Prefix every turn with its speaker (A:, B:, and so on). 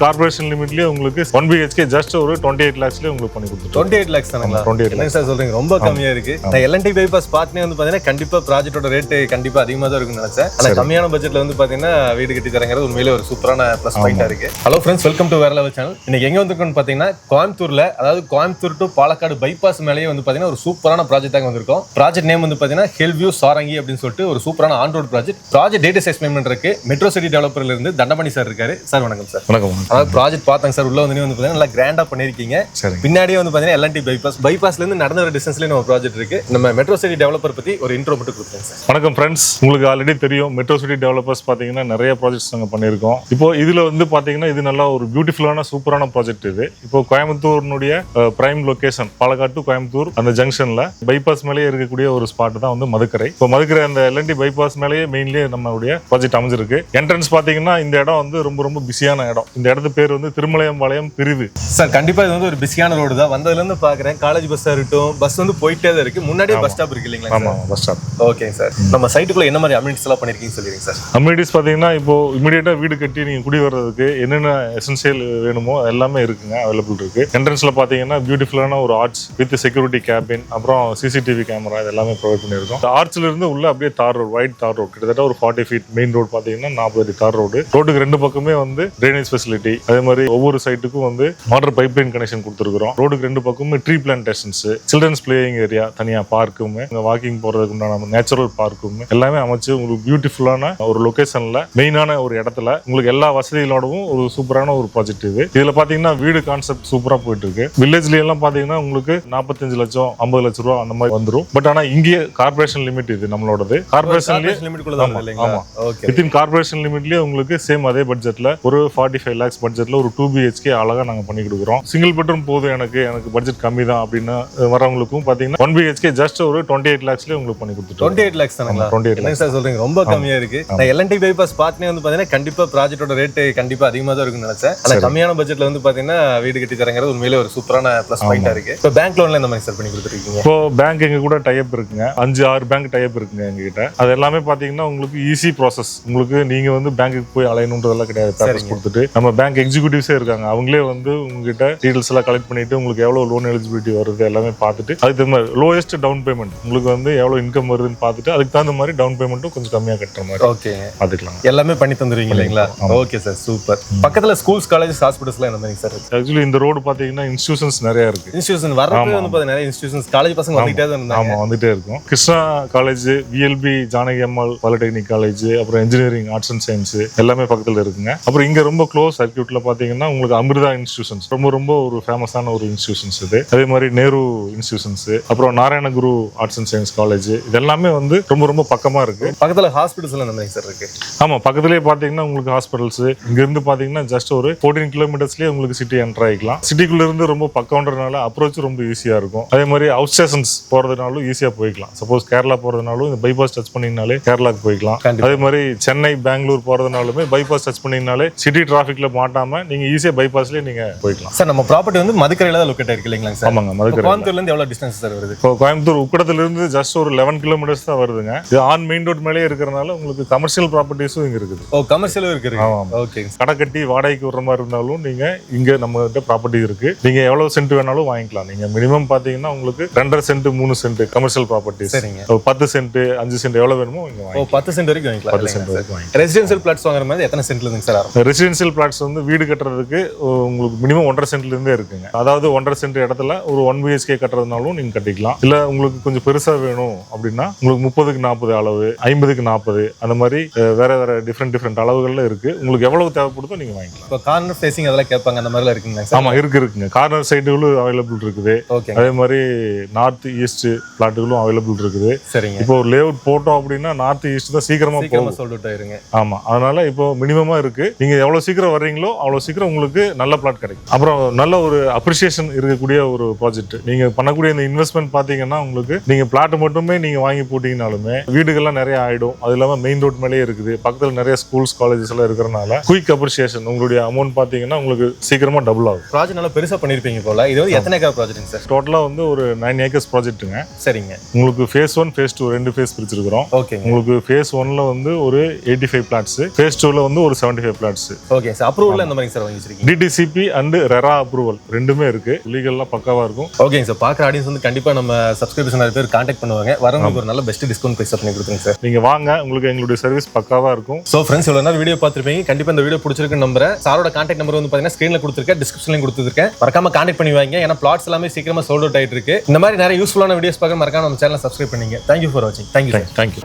A: Corporation லிமிட்லயே உங்களுக்கு one BHK just ஒரு டுவெண்ட்டி எயிட் லேக்ஸ்லேயே உங்களுக்கு பண்ணி கொடுத்துட்டோம்.
B: டுவெண்ட்டி எயிட் லேக்ஸ் தானுங்களா
A: டுவெண்ட்டி எயிட்
B: சார் சொல்றீங்க? ரொம்ப கம்மியா இருக்கு. நான் எல்என்டி பைபாஸ் பார்ட்னே வந்து பாத்தீங்கன்னா கண்டிப்பா ப்ராஜெக்டோட ரேட்டு கண்டிப்பா அதிகமா தான் இருக்கும்னு நினைச்சேன். ஆனா
A: சரி.
B: கம்மியான பட்ஜெட்ல வந்து பாத்தீங்கன்னா வீடு கட்டி தரங்கிறது உண்மையிலே ஒரு சூப்பரான ப்ளஸ் பாயிண்டா இருக்கு. Hello friends welcome to Vera level channel இன்னைக்கு எங்க வந்திருக்கோம்னு பாத்தீங்கன்னா கோயம்புத்தூர்ல அதாவது கோயம்புத்தூர் டு பாலக்காடு பைபாஸ் மேலேயே வந்து பாத்தீங்கன்னா ஒரு சூப்பரான ப்ராஜெக்டாக வந்திருக்கோம். ப்ராஜெக்ட் நேம் வந்து பாத்தீங்கன்னா ஹெல்வியூ சாரங்கி அப்படின்னு சொல்லிட்டு ஒரு சூப்பரான on road project project data explain இருக்கு. மெட்ரோ சிட்டி டெவலப்பர்ல இருந்து தண்டமணி சார் இருக்காரு. சார் வணக்கம் சார்
A: வணக்கம்.
B: அதாவது ப்ராஜெக்ட் பார்த்தாங்க சார் உள்ள வந்து வந்து பாத்தீங்கன்னா நல்லா கிராண்டா பண்ணிருக்கீங்க.
A: சரி
B: பின்னாடியே வந்து பாத்தீங்கன்னா எல்என்டி பைபாஸ் பைபாஸ்ல இருந்து நடந்த ஒரு டிஸ்டன்ஸ்ல நம்ம ப்ராஜெக்ட் இருக்கு. நம்ம மெட்ரோ சிட்டி டெவலப்பர் பத்தி ஒரு இன்ட்ரோ மட்டும் கொடுத்துருங்க சார்
A: வணக்கம் ஃப்ரெண்ட்ஸ் உங்களுக்கு ஆல்ரெடி தெரியும். மெட்ரோ சிட்டி டெவலப்பர்ஸ் பார்த்தீங்கன்னா நிறைய ப்ராஜெக்ட்ஸ் நாங்கள் பண்ணியிருக்கோம். இப்போ இதில் வந்து பார்த்தீங்கன்னா இது நல்லா ஒரு பியூட்டிஃபுல்லான சூப்பரான ப்ராஜெக்ட் இது. இப்போ கோயம்புத்தூர்னுடைய பிரைம் லொகேஷன் பாலக்காடு கோயம்புத்தூர் அந்த ஜங்ஷனில் பைபாஸ் மேலேயே இருக்கக்கூடிய ஒரு ஸ்பாட் தான் வந்து மதுக்கரை. இப்போ மதுக்கரை அந்த எல்என்டி பைபாஸ் மேலேயே மெயின்லேயே நம்மளுடைய ப்ராஜெக்ட் அமைஞ்சிருக்கு. என்ட்ரன்ஸ் பார்த்தீங்கன்னா இந்த இடம் வந்து ரொம்ப ரொம்ப பிஸியான இடம். இந்த இடத்து பேர் வந்து திருமலையம்பாளையம் பிரிவு.
B: சார் கண்டிப்பா இது வந்து ஒரு பிஸியான ரோடு தான். வந்ததுல இருந்து பாக்குறேன் காலேஜ் பஸ்ஸா இருக்கட்டும் பஸ் வந்து போயிட்டே தான் இருக்கு. முன்னாடியே பஸ் ஸ்டாப் இருக்கு இல்லைங்களா
A: ஆமாம் பஸ் ஸ்டாப்
B: ஓகே சார். நம்ம சைட்டுக்குள்ள என்ன மாதிரி அம்யூனிட்டிஸ் எல்லாம் பண்ணிருக்கீங்கன்னு சொல்லிடுங்க சார்?
A: அம்யூனிட்டிஸ் பார்த்தீங்கன்னா இப்போ இமீடியட்டாக வீடு கட்டி நீங்கள் குடி வர்றதுக்கு என்னென்ன எசென்சியல் வேணுமோ எல்லாமே இருக்குங்க அவைலபிள் இருக்கு. என்ட்ரன்ஸில் பார்த்தீங்கன்னா பியூட்டிஃபுல்லான ஒரு ஆர்ச் வித் செக்யூரிட்டி கேபின் அப்புறம் சிசிடிவி கேமரா இது எல்லாமே ப்ரொவைட் பண்ணியிருக்கோம் ஆர்ச்சில் இருந்து உள்ள அப்படியே தார் ரோடு ஒயிட் தார் ரோடு கிட்டத்தட்ட ஒரு ஃபார்ட்டி ஃபீட் மெயின் ரோடு பார்த்தீங்கன்னா நாற்பது தார் ரோடு ரோட்டுக்கு ரெண்டு பக்கமே வந்து ட்ரைனேஜ் ஃபெசிலிட்டி அதே மாதிரி ஒவ்வொரு சைட்டுக்கும் வந்து வாட்டர் பைப் லைன் கனெக்ஷன் கொடுத்துருக்குறோம் ரோடுக்கு ரெண்டு பக்கமும் tree plantations children's playing area தனியாக பார்க்குமே வாக்கிங் போகிறதுக்கு உண்டான நேச்சுரல் பார்க்கும் எல்லாமே அமைச்சு உங்களுக்கு பியூட்டிஃபுல்லான ஒரு லொகேஷன்ல மெயினான ஒரு இடத்துல உங்களுக்கு எல்லா வசதிகளோடவும் ஒரு சூப்பரான ஒரு ப்ராஜெக்ட் இது. இதுல பாத்தீங்கன்னா வீடு கான்செப்ட் சூப்பரா போயிட்டு இருக்கு வில்லேஜ்ல எல்லாம் பாத்தீங்கன்னா உங்களுக்கு நாற்பத்தஞ்சு லட்சம் ஐம்பது லட்சம் ரூபா அந்த மாதிரி வந்துரும். பட் ஆனா இங்கே கார்பரேஷன் லிமிட் இது நம்மளோடது. கார்பரேஷன்லயே
B: லிமிட் குள்ள தான்
A: ஆமா,
B: இல்லைங்களா?
A: ஆமா.
B: ஓகே
A: வித்தின் கார்பரேஷன் லிமிட்லயே உங்களுக்கு சேம் அதே பட்ஜெட்ல ஒரு ஃபார்ட்டி ஃபைவ் லேக்ஸ் பட்ஜெட்ல ஒரு டூ பிஹெச்கே அழகா நாங்க பண்ணி கொடுக்குறோம். சிங்கிள் பெட்ரூம் போதும் எனக்கு எனக்கு பட்ஜெட் கம்மி தான் அப்படின்னு வரவங்களுக்கும் பாத்தீங்கன்னா ஒன் பிஹெச்கே ஜஸ்ட் ஒரு டுவெண்ட்டி எயிட் லேக்ஸ்லயே உங்களுக்கு பண்ணி கொடுத்துட்டோம்.
B: டுவெண்ட்டி எயிட் லேக்ஸ் தானுங்களா
A: டுவெண்ட்டி எயிட்
B: சார் சொல்றீங்க? ரொம்ப கம்மியா இருக்கு. நான் எல்என்டி பைபாஸ் பார்ட்னே வந்து பாத்தீங்கன்னா கண்டிப்பா ப்ராஜெக்டோட ரேட்டு கண்டிப்பா அதிகமா தான் இருக்கும்னு நினைச்சேன். ஆனா கம்மியான பட்ஜெட்ல வந்து பாத்தீங்கன்னா வீடு கட்டி தரங்கிறது உண்மையிலே ஒரு சூப்பரான ப்ளஸ் பாயிண்டா இருக்கு. இப்போ பேங்க் லோன்ல இந்த மாதிரி சார் பண்ணி கொடுத்துருக்கீங்க?
A: இப்போ பேங்க் எங்க கூட டைப் இருக்குங்க. அஞ்சு ஆறு பேங்க் டைப் இருக்குங்க எங்ககிட்ட. அது எல்லாமே பாத்தீங்கன்னா உங்களுக்கு ஈஸி ப்ராசஸ் உங்களுக்கு நீங்க வந்து பேங்க்குக்கு போய் அலையணுன்றதெல்லாம் கிடையாது. பேப்பர்ஸ் கொடுத்துட்டு நம்ம பேங்க் எக்ஸிக்யூட்டிவ்ஸே இருக்காங்க. அவங்களே வந்து உங்ககிட்ட டீடைல்ஸ் எல்லாம் கலெக்ட் பண்ணிட்டு உங்களுக்கு எவ்வளவு லோன் எலிஜிபிலிட்டி வருது எல்லாமே பார்த்துட்டு அதுக்கு தகுந்த மாதிரி லோயஸ்ட் டவுன் பேமெண்ட் உங்களுக்கு வந்து எவ்வளவு இன்கம் வருதுன்னு பார்த்துட்டு அதுக்கு தகுந்த மாதிரி டவுன் பேமெண்ட்டும் கொஞ்சம் கம்மியா கட்டுற மாதிரி
B: ஓகே
A: பார்த்துக்கலாம்.
B: எல்லாமே பண்ணி தந்துருவீங்க இல்லைங்களா? ஓகே சார் சூப்பர் பக்கத்துல ஸ்கூல்ஸ் காலேஜஸ் ஹாஸ்பிட்டல்ஸ்லாம் என்ன மாதிரி சார்
A: ஆக்சுவலி இந்த ரோடு பாத்தீங்கன்னா இன்ஸ்டியூஷன்ஸ் நிறைய இருக்கு.
B: இன்ஸ்டியூஷன் வரப்போ வந்து நிறைய இன்ஸ்டியூஷன்ஸ் காலேஜ் பசங்க வந்துட்டே தான் இருந்தாங்க.
A: ஆமா வந்துட்டே இருக்கும். Krishna college VLB Janaki Ammal polytechnic college அப்புறம் இன்ஜினியரிங் ஆர்ட்ஸ் அண்ட் சயின்ஸ் எல்லாமே பக்கத்துல இருக்குங்க. அப்புறம் இங்க ரொம்ப க்ளோஸ் சர்க்கியூட்ல பாத்தீங்கன்னா உங்களுக்கு அமிர்தா இன்ஸ்டியூஷன்ஸ். ரொம்ப ரொம்ப ஒரு ஃபேமஸான ஒரு இன்ஸ்டியூஷன்ஸ் இது. அதே மாதிரி நேரு இன்ஸ்டியூஷன்ஸ். அப்புறம் Narayanaguru arts and science college இது எல்லாமே வந்து ரொம்ப ரொம்ப பக்கமா இருக்கு.
B: பக்கத்துல ஹாஸ்பிட்டல்ஸ் மாதிரி சார் இருக்கு.
A: ஆமா பக்கத்துலயே பாத்தீங்கன்னா உங்களுக்கு ஹாஸ்பிட்டல்ஸ் இங்க இருந்து பாத்தீங்கன்னா ஜஸ்ட் ஒரு ஃபோர்டீன் கிலோமீட்டர்ஸ்லயே உங்களுக்கு சிட்டி என்டர் ஆகிக்கலாம் சிட்டிக்குள்ள இருந்து ரொம்ப பக்கம்ன்றதுனால அப்ரோச் ரொம்ப ஈஸியா இருக்கும். அதே மாதிரி அவுட் ஸ்டேஷன்ஸ் போறதுனாலும் ஈஸியா போய்க்கலாம். சப்போஸ் கேரளா போறதுனாலும் இந்த பைபாஸ் டச் பண்ணிங்கனாலே கேரளாக்கு போய்க்கலாம். அதே மாதிரி சென்னை பெங்களூர் போறதுனாலுமே பைபாஸ் டச் பண்ணிங்கனாலே சிட்டி டிராஃபிக்ல மாட்டாம நீங்க ஈஸியா பைபாஸ்லயே நீங்க போய்க்கலாம்.
B: சார் நம்ம ப்ராப்பர்ட்டி வந்து மதுக்கரையில தான் லொக்கேட் இருக்கு இல்லைங்களா சார்?
A: ஆமாங்க மதுக்கரை
B: கோயம்புத்தூர்ல இருந்து எவ்வளவு டிஸ்டன்ஸ் சார் வருது?
A: இப்போ கோயம்புத்தூர் உக்கடத்துல இருந்து ஜஸ்ட் ஒரு லெவன் கிலோமீட்டர்ஸ் தான் வருதுங்க. இது ஆன் மெயின் ரோட் மேலேயே இருக்கிறனால உங்களுக்கு கமர்ஷியல் ப்ராப்பர்ட்டிஸும் இங்க இருக்குது.
B: ஓ கமர்ஷியலும் இருக்கு
A: ஆமா, ஆமா.
B: ஓகே
A: கடை கட்டி வாடகைக்கு விடுற மாதிரி இருந்தாலும் நீங்க இங்க நம்ம கிட்ட ப்ராப்பர்ட்டி இருக்கு. நீங்க எவ்வளவு சென்ட் வேணாலும் வாங்கிக்கலாம். நீங்க மினிமம் பாத்தீங்கன்னா உங்களுக்கு ரெண்டரை சென்ட் மூணு சென்ட் கமர்ஷியல் ப்ராப்பர்ட்டிஸ்
B: சரிங்க.
A: பத்து சென்ட் அஞ்சு சென்ட் எவ்வளவு வேணுமோ இங்க
B: பத்து சென்ட் வரைக்கும் வாங்கிக்கலாம்
A: பத்து சென்ட் வரைக்கும்
B: ரெசிடென்சியல் பிளாட்ஸ் வாங்குற மாதிரி எத்தனை சென்ட்ல இருந்து சார்
A: ரெசிடென்சியல் பிளாட்ஸ் வந்து வீடு கட்டுறதுக்கு உங்களுக்கு மினிமம் ஒன்றரை சென்ட்ல இருந்தே இருக்குங்க. அதாவது ஒன்றரை சென்ட் இடத்துல ஒரு ஒன் பிஹெச்கே கட்டுறதுனாலும் நீங்க கட்டிக்கலாம். இல்ல உங்களுக்கு கொஞ்சம் பெருசா வேணும் அப்படின்னா உங்களுக்கு முப்பதுக்கு நாற்பது அளவு ஐம்பதுக்கு நாற்பது அந்த மாதிரி வேற வேற டிஃப்ரெண்ட் டிஃப்ரெண்ட் அளவுகள்ல இருக்கு. உங்களுக்கு எவ்வளவு தேவைப்படுதோ நீங்க வாங்கிக்கலாம்.
B: இப்போ கார்னர் ஃபேசிங் அதெல்லாம் கேட்பாங்க அந்த மாதிரிலாம் இருக்குங்களா சார்?
A: ஆமா இருக்கு இருக்குங்க. கார்னர் சைடுகளும் அவைலபிள் இருக்குது.
B: ஓகேங்க
A: அதே மாதிரி நார்த் ஈஸ்ட் பிளாட்டுகளும் அவைலபிள் இருக்குது.
B: சரிங்க.
A: இப்போ ஒரு லேஅவுட் போட்டோம் அப்படின்னா நார்த் ஈஸ்ட் தான் சீக்கிரமா
B: சீக்கிரமா
A: போகும்.
B: சொல்லிட்டு இருங்க
A: ஆமா. அதனால இப்போ மினிமமா இருக்கு. நீங்க எவ்வளவு சீக்கிரம் வர்றீங்களோ அவ்வளவு சீக்கிரம் உங்களுக்கு நல்ல பிளாட் கிடைக்கும். அப்புறம் நல்ல ஒரு அப்ரிசியேஷன் இருக்கக்கூடிய ஒரு ப்ராஜெக்ட் நீங்க பண்ணக்கூடிய இந்த இன்வெஸ்ட்மெண்ட் பாத்தீங்கன்னா உங்களுக்கு நீங்க பிளாட் மட்டுமே நீங்க வாங்கி போட்டீங்கனாலுமே வீடுகள்லாம் நிறைய ஆயிடும். அது இல்லாம மெயின் ரோட் மேலேயே இருக்குது. பக்கத்துல நிறைய ஸ்கூல்ஸ் காலேஜஸ் எல்லாம் இருக்கிறனால குயிக் அப்ரிசியேஷன் உங்களுடைய அமௌண்ட் பாத்தீங்கன்னா உங்களுக்கு சீக்கிரமா டபுள் ஆகும்.
B: ப்ராஜெக்ட் நல்லா பெருசா பண்ணிருப்பீங்க போல. இது வந்து எத்தனை ஏக்கர் ப்ராஜெக்ட் சார்
A: டோட்டலா வந்து ஒரு நைன் ஏக்கர்ஸ் ப்ராஜெக்ட்டுங்க
B: சரிங்க.
A: உங்களுக்கு ஃபேஸ் ஒன் ஃபேஸ் டூ ரெண்டு ஃபேஸ் பிரிச்சிருக்கிறோம்.
B: ஓகேங்க.
A: உங்களுக்கு ஃபேஸ் ஒன்ல வந்து ஒரு எயிட்டி ஃபைவ் பிளாட்ஸ் ஃபேஸ் டூல வந்து ஒரு seventy five flats
B: okay sir approval approval அந்த மாதிரி சார் வாங்கி வச்சிருக்கீங்க
A: டிடிசிபி அண்ட் ரெரா அப்ரூவல் ரெண்டுமே இருக்கு. லீகல்லாம் பக்காவா இருக்கும்.
B: ஓகேங்க சார் பார்க்குற ஆடியன்ஸ் வந்து கண்டிப்பா நம்ம சப்ஸ்கிரைபர்ஸ் நிறைய பேர் கான்டாக்ட் பண்ணுவாங்க. வரவங்களுக்கு ஒரு நல்ல பெஸ்ட் டிஸ்கவுண்ட் ப்ரைஸ் பண்ணி கொடுத்துருங்க சார்
A: நீங்க வாங்க உங்களுக்கு எங்களுடைய சர்வீஸ் பக்காவா இருக்கும்.
B: ஸோ ஃப்ரெண்ட்ஸ் இவ்வளோ நேரம் வீடியோ பார்த்துருப்பீங்க. கண்டிப்பா இந்த வீடியோ பிடிச்சிருக்குன்னு நம்புறேன். சாரோட கான்டாக்ட் நம்பர் வந்து பார்த்தீங்கன்னா ஸ்க்ரீனில் கொடுத்துருக்கேன் டிஸ்கிரிப்ஷன்லையும் கொடுத்துருக்கேன். மறக்காம கான்டாக்ட் பண்ணி வாங்க. ஏன்னா பிளாட்ஸ் எல்லாமே சீக்கிரமா சோல்ட் அவுட் ஆயிட்டு இருக்கு. இந்த மாதிரி நிறைய யூஸ்ஃபுல்லான வீடியோஸ் பார்க்க மறக்காம நம்ம சேனல் சப்ஸ்கிரைப் பண்ணீங்க. தேங்க்யூ ஃபார் வாட்சிங் தேங்க்யூ
A: தேங்க்யூ